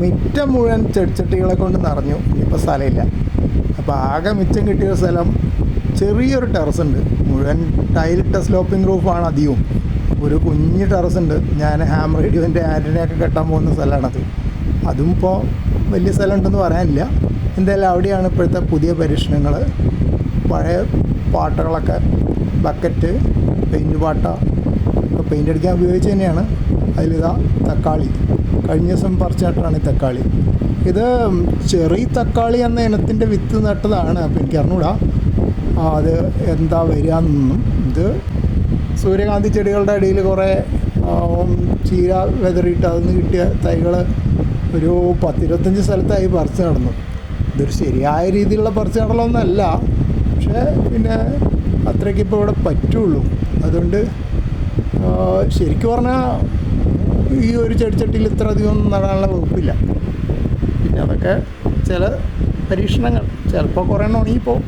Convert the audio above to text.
മിറ്റം മുഴുവൻ ചെടിച്ചട്ടികളെ കൊണ്ട് നിറഞ്ഞു. ഇനിയിപ്പോൾ സ്ഥലമില്ല. അപ്പോൾ ആകെ മിച്ചം കിട്ടിയ സ്ഥലം ചെറിയൊരു ടെറസ് ഉണ്ട് മുഴുവൻ ടൈലിട്ട സ്ലോപ്പിംഗ് റൂഫാണ് അധികവും ഒരു കുഞ്ഞു ടെറസ് ഉണ്ട് ഞാൻ ഹാം റേഡിയോന്റെ ആന്റിനെയൊക്കെ കെട്ടാൻ പോകുന്ന സ്ഥലമാണത്. അതും ഇപ്പോൾ വലിയ സ്ഥലം ഉണ്ടെന്ന് പറയാനില്ല. എന്തായാലും അവിടെയാണ് ഇപ്പോഴത്തെ പുതിയ പരീക്ഷണങ്ങൾ പഴയ പാട്ടകളൊക്കെ ബക്കറ്റ് പെയിന്റ് പാട്ട പെയിന്റ് അടിക്കാൻ ഉപയോഗിച്ച് തന്നെയാണ്. അതിലിതാ തക്കാളി. കഴിഞ്ഞ ദിവസം പറിച്ച നട്ടതാണ് ഈ തക്കാളി. ഇത് ചെറി തക്കാളി എന്ന ഇനത്തിന്റെ വിത്ത് നട്ടതാണ്. അപ്പോൾ എനിക്ക് അറിഞ്ഞൂടാ. അത് എന്താ വരിക എന്നൊന്നും ഇത് സൂര്യകാന്തി ചെടികളുടെ അടിയിൽ കുറേ ചീര വെതറിയിട്ട് അതിൽ നിന്ന് കിട്ടിയ തൈകൾ ഒരു പത്തിരുപത്തഞ്ച് സ്ഥലത്തായി പറിച്ച് നടന്നു. ഇതൊരു ശരിയായ രീതിയിലുള്ള പറിച്ച് നടലൊന്നല്ല പക്ഷേ പിന്നെ അത്രയ്ക്ക് ഇപ്പോൾ ഇവിടെ പറ്റുള്ളൂ. അതുകൊണ്ട് ശരിക്കും പറഞ്ഞാൽ ഈ ഒരു ചെടിച്ചട്ടിയിൽ ഇത്ര അധികം നടാനുള്ള വകുപ്പില്ല. പിന്നെ അതൊക്കെ ചില പരീക്ഷണങ്ങൾ. ചിലപ്പോൾ കുറേ എണ്ണം ഉണങ്ങിപ്പോവും.